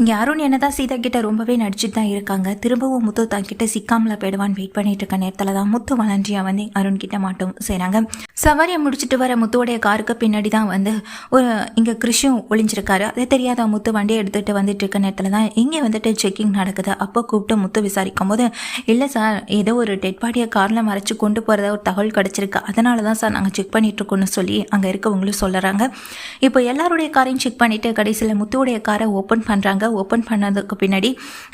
இங்கே அருண் என்னதான் சீதா கிட்ட ரொம்பவே நடிச்சுட்டு தான் இருக்காங்க. திரும்பவும் முத்து தான் கிட்ட சிக்காமல போயிடுவான்னு வெயிட் பண்ணிட்டு இருக்க நேரத்தில் தான் முத்து வளர்ந்தியா வந்து அருண் கிட்ட மாட்டோம் செய்கிறாங்க சவாரியை முடிச்சுட்டு வர முத்துவோடைய காருக்கு பின்னாடி தான் வந்து ஒரு இங்கே கிருஷியும் ஒளிஞ்சிருக்காரு. அதே தெரியாத முத்து வண்டியை எடுத்துகிட்டு வந்துட்டு இருக்க நேரத்தில் தான் இங்கே வந்துட்டு செக்கிங் நடக்குது. அப்போ கூப்பிட்டு முத்து விசாரிக்கும் போது இல்லை சார் ஏதோ ஒரு டெட் பாடியை காரில் மறைச்சு கொண்டு போகிறத ஒரு தகவல் கிடச்சிருக்கு. அதனால தான் சார் நாங்கள் செக் பண்ணிட்டு சொல்லி அங்கே இருக்கவங்களும் சொல்லுறாங்க இப்போ எல்லாருடைய காரையும் செக் பண்ணிவிட்டு கடைசியில் முத்துவுடைய காரை ஓப்பன் பண்ணுறாங்க ஓப்பன் பண்ணதுக்கு பின்னாடி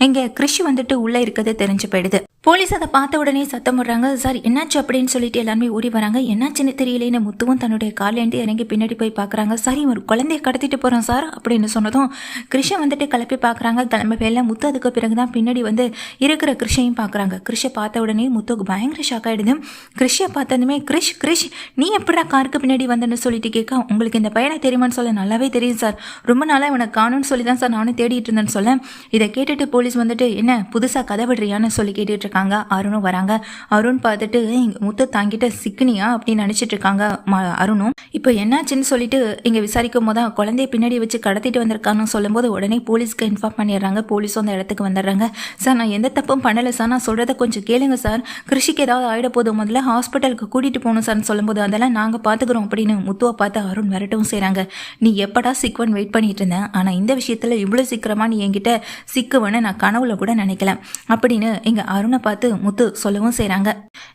இங்கே கிறிஷ் வந்துட்டு உள்ளே இருக்கிறது தெரிஞ்சு போயிடுது. போலீஸ் அதை பார்த்த உடனே சத்தம் விடுறாங்க சார் என்னாச்சு அப்படின்னு சொல்லிட்டு எல்லாருமே ஓடி வராங்க. என்னாச்சுன்னு தெரியலேன்னு முத்துவும் தன்னுடைய கார்லேருந்து இறங்கி பின்னாடி போய் பார்க்குறாங்க. சரி ஒரு குழந்தைய கடத்திட்டு போகிறோம் சார் அப்படின்னு சொன்னதும் கிருஷை வந்துட்டு கிளப்பி பார்க்குறாங்க. கிளம்ப வேலை முத்து அதுக்கு பிறகு தான் பின்னாடி வந்து இருக்கிற கிருஷையும் பார்க்குறாங்க. கிருஷை பார்த்த உடனே முத்துக்கு பயங்கர ஷாக் ஆகிடுது கிருஷியை பார்த்ததுமே கிரிஷ் கிரிஷ் நீ எப்படா காருக்கு பின்னாடி வந்தேன்னு சொல்லிட்டு கேட்க உங்களுக்கு இந்த பையனை தெரியுமான்னு சொல்ல நல்லாவே தெரியும் சார். ரொம்ப நாளாக இவனை காணும்னு சொல்லி தான் சார் நானும் தேடி தேடிட்டு இருந்தேன்னு சொல்ல இதை கேட்டுட்டு போலீஸ் வந்துட்டு என்ன புதுசாக கதை விடுறியான்னு சொல்லி கேட்டுட்டு இருக்காங்க. அருணும் வராங்க. அருண் பார்த்துட்டு இங்க முத்து தாங்கிட்ட சிக்கினியா? அப்படின்னு நினச்சிட்டு இருக்காங்க அருணும். இப்போ என்னாச்சுன்னு சொல்லிட்டு இங்கே விசாரிக்கும் போது தான் குழந்தைய பின்னாடி வச்சு கடத்திட்டு வந்திருக்காங்கன்னு சொல்லும்போது உடனே போலீஸ்க்கு இன்ஃபார்ம் பண்ணிடுறாங்க. போலீஸும் அந்த இடத்துக்கு வந்துடுறாங்க. சார் நான் எந்த தப்பும் பண்ணலை சார். நான் சொல்கிறத கொஞ்சம் கேளுங்க சார். கிருஷிக்கு ஏதாவது ஆகிட போதும் முதல்ல ஹாஸ்பிட்டலுக்கு கூட்டிகிட்டு போகணும் சார்னு சொல்லும்போது அதெல்லாம் நாங்கள் பார்த்துக்குறோம் அப்படின்னு முத்துவை பார்த்து அருண் விரட்டவும் செய்கிறாங்க நீ எப்படா சிக்வன் வெயிட் பண்ணிட்டு இருந்தேன் ஆனால் இந்த விஷயத்தில் இவ்வளோ சீக்கிரமாக நீ என்கிட்ட சிக்குவன்னு நான் கனவுல கூட நினைக்கல. அப்படின்னு எங்கள் அருணை பார்த்து முத்து சொல்லவும் செய்கிறாங்க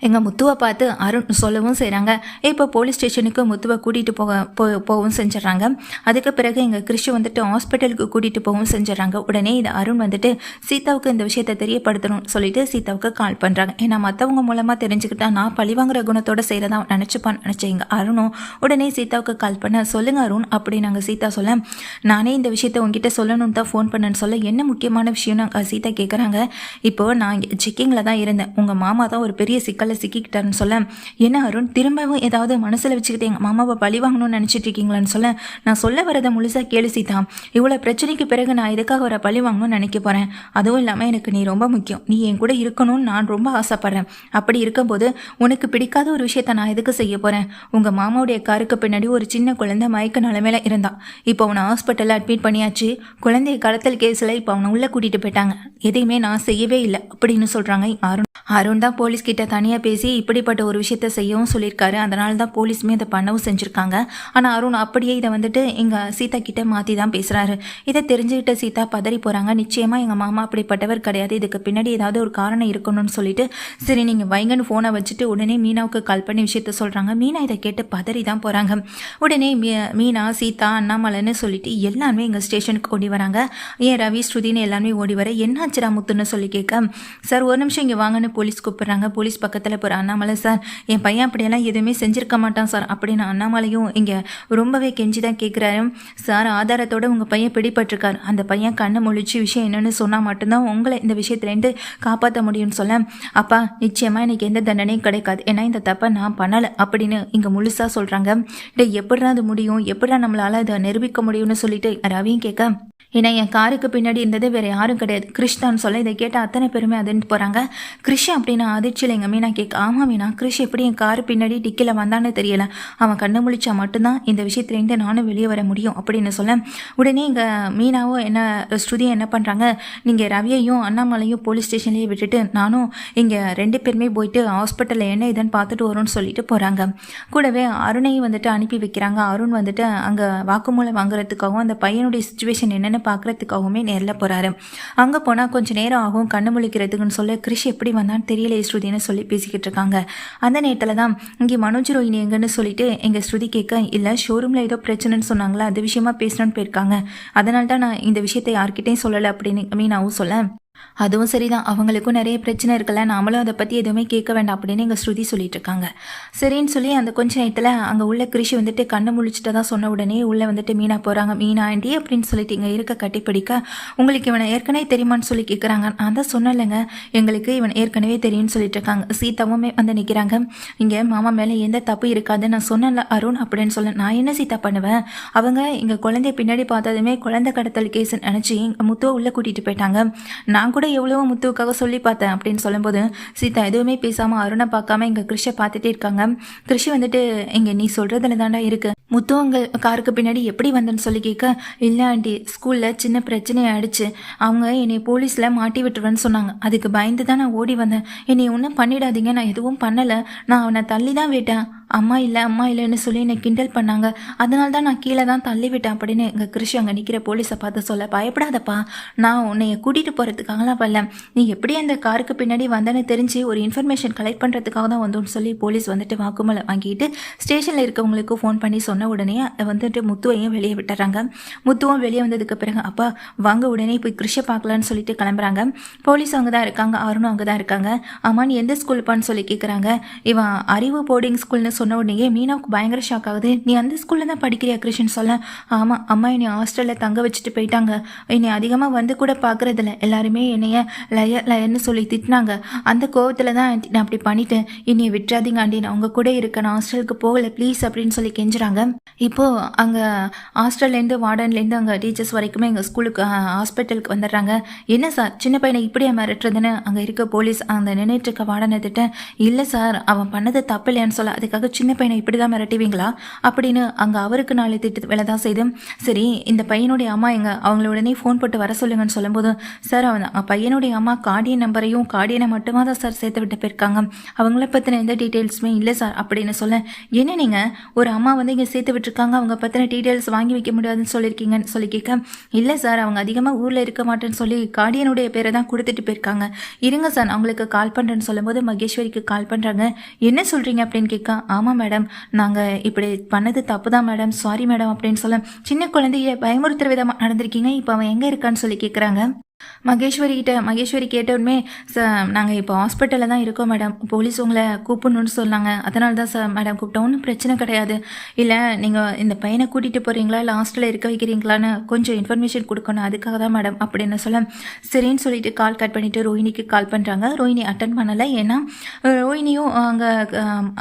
எங்கள் முத்துவை பார்த்து அருண் சொல்லவும் செய்கிறாங்க இப்போ போலீஸ் ஸ்டேஷனுக்கு முத்துவை கூட்டிகிட்டு போக போ போகவும் செஞ்சிடறாங்க. அதுக்கு பிறகு எங்கள் கிறிஷ் வந்துட்டு ஹாஸ்பிட்டலுக்கு கூட்டிகிட்டு போகவும் செஞ்சிடறாங்க. உடனே இது அருண் வந்துட்டு சீதாவுக்கு இந்த விஷயத்தை தெரியப்படுத்தணும்னு சொல்லிட்டு சீதாவுக்கு கால் பண்ணுறாங்க ஏன்னா மற்றவங்க மூலமாக தெரிஞ்சுக்கிட்டா நான் பழிவாங்குற குணத்தோட செய்கிறதா நினச்சிப்பான்னு நினச்சேன் எங்கள் அருணும் உடனே சீதாவுக்கு கால் பண்ண சொல்லுங்க அருண் அப்படி நாங்கள் சீதா சொல்ல நானே இந்த விஷயத்தை உங்ககிட்ட சொல்லணும்னு தான் ஃபோன் பண்ணேன்னு சொல்ல என்ன முக்கியமான விஷயம்னு அஹ், சீதா கேட்குறாங்க இப்போ நான் செக்கிங்கில் தான் இருந்தேன். உங்கள் மாமா தான் ஒரு பெரிய சிக்கலில் சிக்கிக்கிட்டாருன்னு சொல்ல என்ன அருண் திரும்பவும் ஏதாவது மனசில் வச்சுக்கிட்டு எங்கள் மாமாவை பழி வாங்கணும்னு நினச்சிட்டு இருக்கீங்களான்னு சொல்ல நான் சொல்ல வரதை முழுசாக கேளு சீதா. இவ்வளோ பிரச்சனைக்கு பிறகு நான் எதுக்காக ஒரு பழி வாங்கணும்னு நினைக்க போகிறேன் அதுவும் இல்லாமல் எனக்கு நீ ரொம்ப முக்கியம். நீ என் கூட இருக்கணும்னு நான் ரொம்ப ஆசைப்பட்றேன். அப்படி இருக்கும்போது உனக்கு பிடிக்காத ஒரு விஷயத்த நான் எதுக்கு செய்ய போகிறேன் உங்கள் மாமாவுடைய காருக்கு பின்னாடி ஒரு சின்ன குழந்தை மயக்க நிலமையில இருந்தா. இப்போ அவனை ஹாஸ்பிட்டலில் அட்மிட் பண்ணியாச்சு. குழந்தைய கடத்தல் கேஸில் இப்போ அவனை உள்ளே கூட்டிகிட்டு போயிட்டாங்க. எதையுமே நான் செய்யவே இல்லை. அப்படின்னு சொல்கிறாங்க அருண் அருண் தான் போலீஸ் கிட்ட தனியாக பேசி இப்படிப்பட்ட ஒரு விஷயத்த செய்யவும் சொல்லியிருக்காரு. அதனால தான் போலீஸுமே இதை பண்ணவும் செஞ்சுருக்காங்க. ஆனால் அருண் அப்படியே இதை வந்துட்டு எங்கள் சீதா கிட்ட மாற்றி தான் பேசுகிறாரு இதை தெரிஞ்சுக்கிட்ட சீதா பதறி போகிறாங்க நிச்சயமாக எங்கள் மாமா அப்படிப்பட்டவர் கிடையாது. இதுக்கு பின்னாடி ஏதாவது ஒரு காரணம் இருக்கணும்னு சொல்லிட்டு சரி நீங்கள் வைங்கன்னு ஃபோனை வச்சுட்டு உடனே மீனாவுக்கு கால் பண்ணி விஷயத்த சொல்கிறாங்க மீனா இதை கேட்டு பதறி தான் போகிறாங்க உடனே மீ- மீனா சீதா அண்ணாமலைன்னு சொல்லிட்டு எல்லாருமே எங்கள் ஸ்டேஷனுக்கு ஓடி வராங்க. ஏன் ரவி ஸ்ருதின்னு எல்லாருமே ஓடி வர என்னாச்சுடா முத்துன்னு சொல்லி கேட்க? சார் ஒரு நிமிஷம் இங்கே வாங்கன்னு போலீஸ் கூப்பிட்றாங்க. போலீஸ் பக்கத்தில் போகிற அண்ணாமலை சார் என் பையன் அப்படியெல்லாம் எதுவுமே செஞ்சிருக்க மாட்டான் சார். அப்படின்னு அண்ணாமலையும் இங்கே ரொம்பவே கெஞ்சி தான் கேட்குறாரு சார் ஆதாரத்தோட உங்கள் பையன் பிடிபட்டிருக்கார். அந்த பையன் கண்ணை முழிச்சு விஷயம் என்னென்னு சொன்னால் மட்டும்தான் உங்களை இந்த விஷயத்துலேருந்து காப்பாற்ற முடியும்னு சொல்ல. அப்பா நிச்சயமாக எனக்கு எந்த தண்டனையும் கிடைக்காது. ஏன்னா இந்த தப்பை நான் பண்ணலை அப்படின்னு இங்கே முழுசாக சொல்கிறாங்க டே எப்படிதான் அது முடியும்? எப்படிடா நம்மளால் அதை நிரூபிக்க முடியும்னு சொல்லிட்டு ரவியும் கேட்க ஏன்னா என் காருக்கு பின்னாடி இருந்தது வேற யாரும் கிடையாது. கிறிஷ்தான் சொல்ல இதை கேட்டால் அத்தனை பேருமே அதுன்னு போகிறாங்க கிறிஷ் அப்படின்னு அதிர்ச்சியில் எங்கள் மீனா கேட்க ஆமாம் மீனா கிறிஷ் எப்படி என் காரு பின்னாடி டிக்கில் வந்தான்னு தெரியல. அவன் கண்ணு முழிச்சா மட்டும்தான் இந்த விஷயத்துலேருந்து நானும் வெளியே வர முடியும் அப்படின்னு சொல்ல. உடனே இங்கே மீனாவும் என்ன ஸ்ருதியும் என்ன பண்ணுறாங்க நீங்கள் ரவியையும் அண்ணாமலையும் போலீஸ் ஸ்டேஷன்லேயே விட்டுட்டு நானும் இங்கே ரெண்டு பேருமே போயிட்டு ஹாஸ்பிட்டலில் என்ன இதுன்னு பார்த்துட்டு வரும்னு சொல்லிட்டு போகிறாங்க கூடவே அருணையும் வந்துட்டு அனுப்பி வைக்கிறாங்க. அருண் வந்துட்டு அங்கே வாக்குமூலம் வாங்குறதுக்காகவும் அந்த பையனுடைய சுச்சுவேஷன் என்னென்னு பார்க்குறதுக்காகவுமே நேரில் போகிறாரு அங்கே போனால் கொஞ்சம் நேரம் ஆகும் கண்ணு முழிக்கிறதுக்குன்னு சொல்ல கிறிஷ் எப்படி வந்தான்னு தெரியல ஸ்ருதின்னு சொல்லி பேசிக்கிட்டு இருக்காங்க. அந்த நேரத்தில் தான் இங்கே மனோஜ் ரோஹினி எங்கன்னு சொல்லிட்டு எங்கள் ஸ்ருதி கேட்க இல்லை ஷோரூமில் ஏதோ பிரச்சனைன்னு சொன்னாங்களா அது விஷயமா பேசணும்னு போயிருக்காங்க. அதனால தான் நான் இந்த விஷயத்தை யார்கிட்டையும் சொல்லலை அப்படின்னு மீனாவும் சொல்ல அதுவும் சரிதான். அவங்களுக்கும் நிறைய பிரச்சனை இருக்குல்ல. நாமளும் அதை பற்றி எதுவுமே கேட்க வேண்டாம் அப்படின்னு எங்கள் ஸ்ருதி சொல்லிட்டு இருக்காங்க சரின்னு சொல்லி அந்த கொஞ்ச நேரத்தில் அங்கே உள்ள கிருஷி வந்துட்டு கண்ணை முழிச்சிட்டு தான் சொன்ன உடனே உள்ளே வந்துட்டு மீனா போகிறாங்க மீனா ஆண்டி அப்படின்னு சொல்லிட்டு இங்கே இருக்க கட்டிப்பிடிக்க உங்களுக்கு இவனை ஏற்கனவே தெரியுமான்னு சொல்லி கேட்குறாங்க நான் தான் சொன்னலைங்க எங்களுக்கு இவன் ஏற்கனவே தெரியும்னு சொல்லிட்டு இருக்காங்க சீதாவும் வந்து நிற்கிறாங்க இங்கே மாமா மேலே எந்த தப்பு இருக்காது நான் சொன்னேன்ல அருண் அப்படின்னு சொல்ல நான் என்ன சீதா பண்ணுவேன்? அவங்க இங்கே குழந்தைய பின்னாடி பார்த்ததுமே குழந்தை கடத்தல் கேஸ் நினச்சி முத்துவை உள்ளே கூட்டிகிட்டு போயிட்டாங்க. நான் நான் கூட எவ்வளவோ முத்துவுக்காக சொல்லி பார்த்தேன் அப்படின்னு சொல்லும்போது சீதா எதுவுமே பேசாமல் அருணை பார்க்காம இங்கே கிருஷை பார்த்துட்டே இருக்காங்க. கிருஷி வந்துட்டு இங்கே நீ சொல்கிறதுல தாண்டா முத்துவங்கள் காருக்கு பின்னாடி எப்படி வந்தேன்னு சொல்லி கேட்க இல்லை ஆண்டி ஸ்கூலில் சின்ன பிரச்சனையை ஆயிடுச்சு. அவங்க என்னை போலீஸில் மாட்டி விட்டுருவேன்னு சொன்னாங்க. அதுக்கு பயந்து தான் நான் ஓடி வந்தேன். என்னை ஒன்றும் பண்ணிடாதீங்க. நான் எதுவும் பண்ணலை. நான் அவனை தள்ளி தான் விட்டேன். அம்மா இல்லை அம்மா இல்லைன்னு சொல்லி என்னை கிண்டல் பண்ணாங்க. அதனால தான் நான் கீழே தான் தள்ளி விட்டேன் அப்படின்னு எங்கள் கிருஷி அங்கே நிற்கிற போலீஸை பார்த்து சொல்ல பயப்படாதப்பா. நான் உன்னைய கூட்டிகிட்டு போகிறதுக்காகலாம் வரல. நீ எப்படி அந்த காருக்கு பின்னாடி வந்தேன்னு தெரிஞ்சு ஒரு இன்ஃபர்மேஷன் கலெக்ட் பண்ணுறதுக்காக தான் வந்தோன்னு சொல்லி போலீஸ் வந்துட்டு வாக்குமூலம் வாங்கிட்டு ஸ்டேஷனில் இருக்கவங்களுக்கு ஃபோன் பண்ணி சொன்ன உடனே வந்துட்டு முத்துவையும் வெளியே விட்டுறாங்க. முத்துவும் வெளியே வந்ததுக்கு பிறகு அப்பா வாங்க உடனே போய் கிருஷை பார்க்கலான்னு சொல்லிட்டு கிளம்புறாங்க. போலீஸ் அங்கே தான் இருக்காங்க அருணும் அங்கே தான் இருக்காங்க. அம்மா நீ எந்த ஸ்கூல்ப்பான்னு சொல்லி கேட்குறாங்க இவன் அறிவு போர்டிங் ஸ்கூல்னு சொன்ன உடனே மீனாவுக்கு பயங்கர ஷாக் ஆகுது. நீ அந்த ஸ்கூலில் தான் படிக்கிறியா கிருஷ்ணன்? சொல்ல. ஆமாம் அம்மா என்னை ஹாஸ்டலில் தங்க வச்சுட்டு போயிட்டாங்க. என்னை அதிகமாக வந்து கூட பார்க்குறதில்ல. எல்லாருமே என்னைய லய லயன்னு சொல்லி திட்டினாங்க. அந்த கோவத்தில் தான் நான் அப்படி பண்ணிட்டேன். என்னை விட்டுறாதீங்க ஆண்டி. நான் உங்கள் கூட இருக்கேன். நான் ஹாஸ்டலுக்கு போகலை ப்ளீஸ் அப்படின்னு சொல்லி கெஞ்சுறாங்க. இப்போது அங்கே ஹாஸ்டல்லேருந்து வார்டன்லேருந்து அங்கே டீச்சர்ஸ் வரைக்குமே எங்கள் ஸ்கூலுக்கு ஹாஸ்பிட்டலுக்கு வந்துடுறாங்க. என்ன சார் சின்ன பையனை இப்படியே மிரட்டுறதுன்னு அங்கே இருக்க போலீஸ் அந்த நின்றுட்டு இருக்க வார்டனை திட்ட இல்லை சார் அவன் பண்ணது தப்பு இல்லையான்னு சொல்ல அதுக்காக சின்ன பையனை இப்படி தான் மிரட்டுவீங்களா? அப்படின்னு அங்கே அவருக்கு நாளை திட்டு வேலை தான் செய்து சரி இந்த பையனுடைய அம்மா எங்க அவங்கள உடனே ஃபோன் போட்டு வர சொல்லுங்கன்னு சொல்லும்போது சார் அவன் அவன் பையனுடைய அம்மா கார்டியன் நம்பரையும் கார்டியனை மட்டுமா தான் சார் சேர்த்து விட்டு போயிருக்காங்க? அவங்கள பற்றின எந்த டீட்டெயில்ஸுமே இல்லை சார் அப்படின்னு சொல்ல என்ன நீங்கள் ஒரு அம்மா வந்து இங்கே சேர்த்து விட்டுருக்காங்க அவங்க பற்றின டீட்டெயில்ஸ் வாங்கி வைக்க முடியாதுன்னு சொல்லியிருக்கீங்கன்னு சொல்லி கேட்க இல்லை சார் அவங்க அதிகமாக ஊரில் இருக்க மாட்டேன்னு சொல்லி கார்டியனுடைய பேரை தான் கொடுத்துட்டு போயிருக்காங்க. இருங்க சார் அவங்களுக்கு கால் பண்ணுறேன்னு சொல்லும்போது மகேஸ்வரிக்கு கால் பண்ணுறாங்க என்ன சொல்கிறீங்க அப்படின்னு கேட்க ஆமாம் மேடம் நாங்கள் இப்படி பண்ணது தப்பு தான் மேடம் சாரி மேடம் அப்படின்னு சொல்ல சின்ன குழந்தைய பயமுறுத்துற விதமாக நடந்திருக்கீங்க. இப்போ அவன் எங்கே இருக்கான்னு சொல்லி கேட்குறாங்க மகேஸ்வரி கிட்ட மகேஸ்வரி கேட்டவுடனே சார் நாங்கள் இப்போ ஹாஸ்பிட்டலில் தான் இருக்கோம் மேடம் போலீஸ் உங்களை கூப்பிடணும்னு சொன்னாங்க. அதனால தான் சார் மேடம் கூப்பிட்டோம். ஒன்றும் பிரச்சனை கிடையாது. இல்லை நீங்கள் இந்த பையனை கூட்டிகிட்டு போகிறீங்களா இல்லை ஹாஸ்டலில் இருக்க வைக்கிறீங்களான்னு கொஞ்சம் இன்ஃபர்மேஷன் கொடுக்கணும். அதுக்காக தான் மேடம் அப்படின்னு சொல்ல சரின்னு சொல்லிட்டு கால் கட் பண்ணிவிட்டு ரோஹினிக்கு கால் பண்ணுறாங்க ரோஹினி அட்டன் பண்ணலை. ஏன்னா ரோஹினியும் அங்கே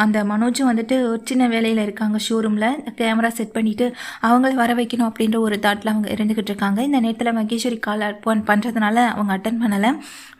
அந்த மனோஜும் வந்துட்டு ஒரு சின்ன வேலையில் இருக்காங்க ஷோரூமில் கேமரா செட் பண்ணிவிட்டு அவங்கள வர வைக்கணும் அப்படின்ற ஒரு தாட்டில் அவங்க இருந்துக்கிட்டு இருக்காங்க. இந்த நேரத்தில் மகேஸ்வரி கால் ஃபோன் பண்ணுறதுனால அவங்க அட்டன் பண்ணலை.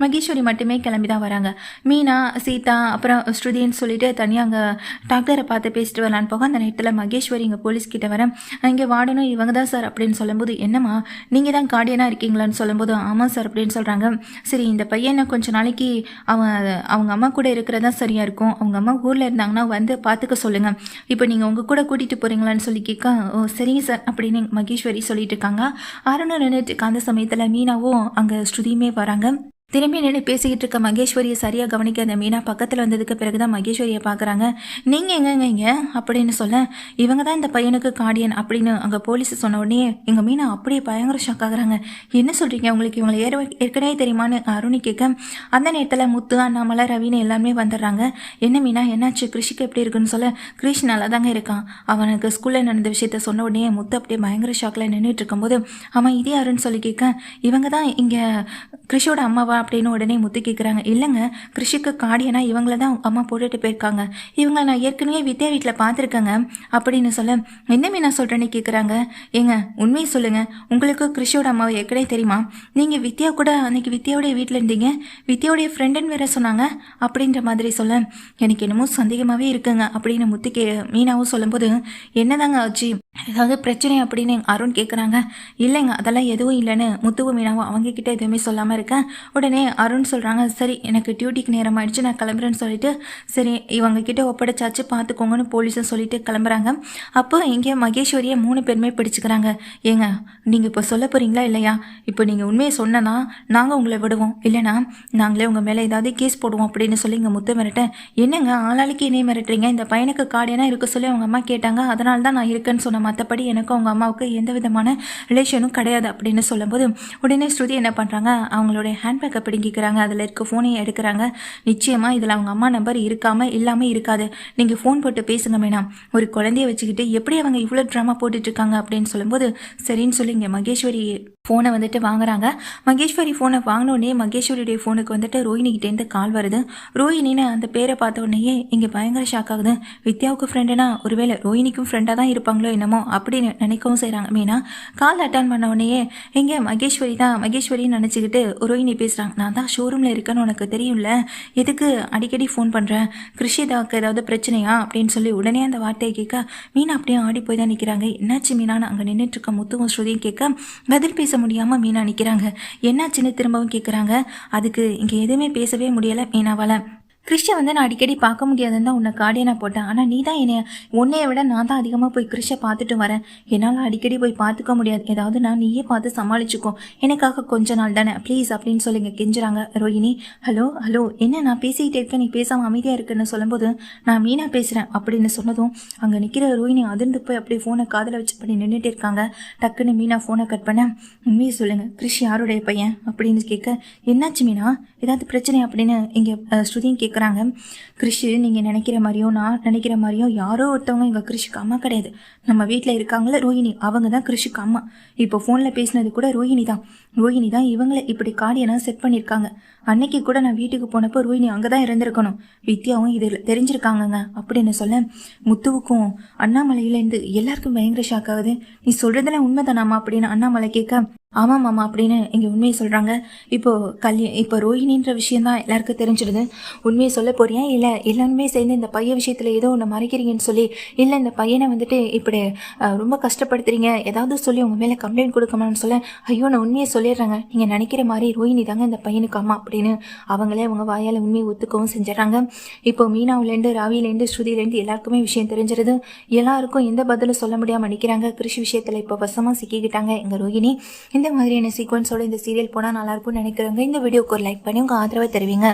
மகேஸ்வரி மட்டுமே கிளம்பி தான் வராங்க. மீனா சீதா அப்புறம் ஸ்ருதின்னு சொல்லிட்டு தனியாக அங்கே டாக்டரை பார்த்து பேசிட்டு வரலான்னு போக அந்த நேரத்தில் மகேஸ்வரி இங்கே போலீஸ் கிட்ட வர இங்கே வாடணும் இவங்க தான் சார் அப்படின்னு சொல்லும்போது என்னம்மா நீங்கள் தான் கார்டியனாக இருக்கீங்களான்னு சொல்லும்போது ஆமாம் சார் அப்படின்னு சொல்கிறாங்க சரி இந்த பையனை கொஞ்ச நாளைக்கு அவன் அவங்க அம்மா கூட இருக்கிறதா சரியாக இருக்கும். அவங்க அம்மா ஊரில் இருந்தாங்கன்னா வந்து பார்த்துக்க சொல்லுங்கள் இப்போ நீங்கள் உங்கள் கூட கூட்டிகிட்டு போகிறீங்களான்னு சொல்லி கேட்க ஓ சரிங்க சார் அப்படின்னு மகேஸ்வரி சொல்லிட்டு இருக்காங்க. அருணும் நின்றுட்டு இருக்க அந்த சமயத்தில் மீனாவும் அங்கே ஸ்ருதியுமே வராங்க. திரும்பி நின்று பேசிக்கிட்டு இருக்க மகேஸ்வரியை சரியாக கவனிக்க அந்த மீனா பக்கத்தில் வந்ததுக்கு பிறகு தான் மகேஸ்வரியை பார்க்குறாங்க நீங்கள் எங்கங்க இங்க? அப்படின்னு சொல்ல இவங்க தான் இந்த பையனுக்கு கார்டியன் அப்படின்னு அங்கே போலீஸ் சொன்ன உடனே எங்கள் மீனா அப்படியே பயங்கர ஷாக் ஆகுறாங்க. என்ன சொல்கிறீங்க உங்களுக்கு இவங்களை ஏற ஏற்கனவே தெரியுமான்னு அருணி கேட்க அந்த நேரத்தில் முத்து அண்ணாமலை ரவின்னு எல்லாமே வந்துடுறாங்க. என்ன மீனா என்னாச்சு? கிருஷிக்கு எப்படி இருக்குன்னு சொல்ல கிருஷ் நல்லா தாங்க இருக்கான். அவனுக்கு ஸ்கூலில் நடந்த விஷயத்த சொன்ன உடனே முத்து அப்படியே பயங்கர ஷாக்கில் நின்றுட்டு இருக்கும்போது அவன் இதே யாருன்னு சொல்லி கேட்க இவங்க தான் இங்கே கிருஷியோட அம்மாவா அப்படின்னு உடனே முத்து கேட்குறாங்க இல்லைங்க கிருஷிக்கு காடியனா இவங்கள தான் அம்மா போட்டுட்டு போயிருக்காங்க. இவங்க நான் ஏற்கனவே வித்யா வீட்டில் பார்த்துருக்கேங்க அப்படின்னு சொல்ல என்ன நான் சொல்கிறேன்னு கேட்குறாங்க ஏங்க உண்மையை சொல்லுங்கள் உங்களுக்கு கிருஷியோட அம்மாவை ஏற்கனவே தெரியுமா? நீங்கள் வித்யா கூட அன்னைக்கு வித்யாவுடைய வீட்டில் இருந்தீங்க. வித்யாவுடைய ஃப்ரெண்டுன்னு வேற சொன்னாங்க. அப்படின்ற மாதிரி சொல்ல எனக்கு என்னமோ சந்தேகமாகவே இருக்குங்க அப்படின்னு முத்து கே மீனாவும் சொல்லும்போது என்னதாங்க ஆச்சு? ஏதாவது பிரச்சனை அப்படின்னு அருண் கேட்குறாங்க இல்லைங்க அதெல்லாம் எதுவும் இல்லைன்னு முத்துவும் மீனாவும் அவங்க கிட்ட எதுவுமே சொல்லாமல் இருக்கேன் உடனே அருண் சொல்கிறாங்க சரி எனக்கு டியூட்டிக்கு நேரம் ஆயிடுச்சு நான் கிளம்புறேன்னு சொல்லிட்டு சரி இவங்க கிட்ட ஒப்படைச்சாச்சு பார்த்துக்கோங்கன்னு போலீஸும் சொல்லிட்டு கிளம்புறாங்க. அப்போ இங்கே மகேஸ்வரியை மூணு பேருமே பிடிச்சிக்கிறாங்க. ஏங்க நீங்கள் இப்போ சொல்ல போகிறீங்களா இல்லையா? இப்போ நீங்கள் உண்மையை சொன்னனா நாங்கள் உங்களை விடுவோம். இல்லைனா நாங்களே உங்கள் மேலே ஏதாவது கேஸ் போடுவோம் அப்படின்னு சொல்லி இங்கே முத்தம் மிரட்டேன் என்னங்க ஆளாளுக்கு என்னையே மிரட்டுறீங்க? இந்த பையனுக்கு கார்டியனாக இருக்க சொல்லி அவங்க அம்மா கேட்டாங்க. அதனால தான் நான் இருக்கேன்னு சொன்ன மற்றபடி எனக்கும் அவங்க அம்மாவுக்கு எந்த விதமான ரிலேஷனும் கிடையாது அப்படின்னு சொல்லும்போது உடனே ஸ்ருதி என்ன பண்ணுறாங்க அவங்களுடைய ஹேண்ட்பேக்கை பிடுங்கிக்கிறாங்க அதில் இருக்க ஃபோனையும் எடுக்கிறாங்க. நிச்சயமாக இதில் அவங்க அம்மா நம்பர் இருக்காமல் இல்லாமல் இருக்காது. நீங்கள் ஃபோன் போட்டு பேசுங்க மேடம் ஒரு குழந்தைய வச்சுக்கிட்டு எப்படி அவங்க இவ்வளோ ட்ராமா போட்டுட்ருக்காங்க அப்படின்னு சொல்லும்போது சரின்னு சொல்லி இங்கே மகேஸ்வரி ஃபோனை வந்துட்டு வாங்குறாங்க. மகேஸ்வரி ஃபோனை வாங்கினோடனே மகேஸ்வரியுடைய ஃபோனுக்கு வந்துட்டு ரோஹினிகிட்டேருந்து கால் வருது. ரோஹினின்னு அந்த பேரை பார்த்த உடனேயே இங்கே பயங்கர ஷாக் ஆகுது. வித்யாவுக்கு ஃப்ரெண்டுனா ஒருவேளை ரோஹினிக்கும் ஃப்ரெண்டாக தான் இருப்பாங்களோ என்னமோ அப்படின்னு நினைக்கவும் செய்கிறாங்க மீனா கால் அட்டன் பண்ண உடனேயே எங்கே மகேஸ்வரி தான் மகேஸ்வரின்னு நினச்சிக்கிட்டு ரோஹினி பேசுகிறாங்க நான் தான் ஷோரூமில் இருக்கேன்னு உனக்கு தெரியும்ல? எதுக்கு அடிக்கடி ஃபோன் பண்ணுறேன் கிருஷிதாவுக்கு ஏதாவது பிரச்சனையா? அப்படின்னு சொல்லி உடனே அந்த வார்த்தையை கேட்க மீனா அப்படியே ஆடி போய் தான் நிற்கிறாங்க என்னாச்சு மீனான்னு அங்கே நின்றுட்டு இருக்க முத்துவும் ஸ்ருதியும் கேட்க பதில் பேச முடியாமல் மீனா நிற்கிறாங்க என்னாச்சுன்னு திரும்பவும் கேட்குறாங்க அதுக்கு இங்கே எதுவுமே பேசவே முடியலை மீனாவால். கிறிஷை வந்து நான் அடிக்கடி பார்க்க முடியாதுன்னு தான் உன்னை கார்டியனாக போட்டேன். ஆனால் நீ தான் என்னை உன்னைய விட நான் தான் அதிகமாக போய் கிறிஷை பார்த்துட்டு வரேன். என்னால் அடிக்கடி போய் பார்த்துக்க முடியாது. ஏதாவது நான் நீயே பார்த்து சமாளிச்சுக்கோ. எனக்காக கொஞ்ச நாள் தானே. ப்ளீஸ் அப்படின்னு சொல்லி இங்கே கெஞ்சுறாங்க ரோஹினி ஹலோ ஹலோ என்ன நான் பேசிக்கிட்டே இருக்கேன். நீ பேசாமல் அமைதியாக இருக்குன்னு சொல்லும்போது நான் மீனா பேசுகிறேன் அப்படின்னு சொன்னதும் அங்கே நிற்கிற ரோஹினி அதிர்ந்து போய் அப்படியே ஃபோனை காதில் வச்சு பண்ணி நின்றுட்டு இருக்காங்க. டக்குன்னு மீனா ஃபோனை கட் பண்ண உண்மையை சொல்லுங்கள் கிறிஷ் யாருடைய பையன்? அப்படின்னு கேட்க என்னாச்சு மீனா? ஏதாவது பிரச்சனை? அப்படின்னு இங்கே ஸ்ருதியும் கேட்குறாங்க கிறிஷ் நீங்கள் நினைக்கிற மாதிரியோ நான் நினைக்கிற மாதிரியோ யாரோ ஒருத்தவங்க எங்கள் கிறிஷுக்கு அம்மா கிடையாது. நம்ம வீட்டில் இருக்காங்களே ரோஹிணி. அவங்க தான் கிறிஷுக்கு அம்மா. இப்போ ஃபோனில் பேசினது கூட ரோஹிணி தான். ரோஹிணி தான் இவங்களை இப்படி கார்டியனாக செட் பண்ணியிருக்காங்க. அன்னைக்கு கூட நான் வீட்டுக்கு போனப்போ ரோஹிணி அங்கே தான் இருந்திருக்கணும். வித்யாவும் இதில் தெரிஞ்சிருக்காங்கங்க அப்படின்னு சொல்ல முத்துவுக்கும் அண்ணாமலையிலேருந்து எல்லாருக்கும் பயங்கர ஷாக் ஆகுது. நீ சொல்கிறதெல்லாம் உண்மைதானாமா அப்படின்னு அண்ணாமலை கேட்க ஆமாம் மாமா அப்படின்னு இங்கே உண்மையை சொல்கிறாங்க இப்போது கல்ய இப்போ ரோஹிணின்ற விஷயந்தான் எல்லாருக்கும் தெரிஞ்சிடுது. உண்மையை சொல்ல போறியா? இல்லை எல்லாருமே சேர்ந்து இந்த பையன் விஷயத்தில் ஏதோ ஒன்று மறைக்கிறீங்கன்னு சொல்லி இல்லை இந்த பையனை வந்துட்டு இப்படி ரொம்ப கஷ்டப்படுத்துறீங்க. ஏதாவது சொல்லி உங்கள் மேலே கம்ப்ளைண்ட் கொடுக்கணும்னு சொல்ல ஐயோ நான் உண்மையை சொல்லிடுறாங்க. நீங்கள் நினைக்கிற மாதிரி ரோஹிணி தாங்க இந்த பையனுக்கு அம்மா அப்படின்னு அவங்களே அவங்க வாயால் உண்மையை ஒத்துக்கவும் செஞ்சிடறாங்க. இப்போ மீனாவிலேருந்து ராவிலேருந்து ஸ்ருதியிலேருந்து எல்லாருக்குமே விஷயம் தெரிஞ்சிருது. எல்லாருக்கும் எந்த பதிலும் சொல்ல முடியாமல் நிற்கிறாங்க கிருஷி விஷயத்தில் இப்போ வசமாக சிக்கிக்கிட்டாங்க எங்கள் ரோஹிணி. இந்த மாதிரியான சீக்வன்ஸோட இந்த சீரியல் போனால் நல்லாயிருக்கும்னு நினைக்கிறவங்க இந்த வீடியோக்கு ஒரு லைக் பண்ணி உங்கள் ஆதரவை தருவீங்க.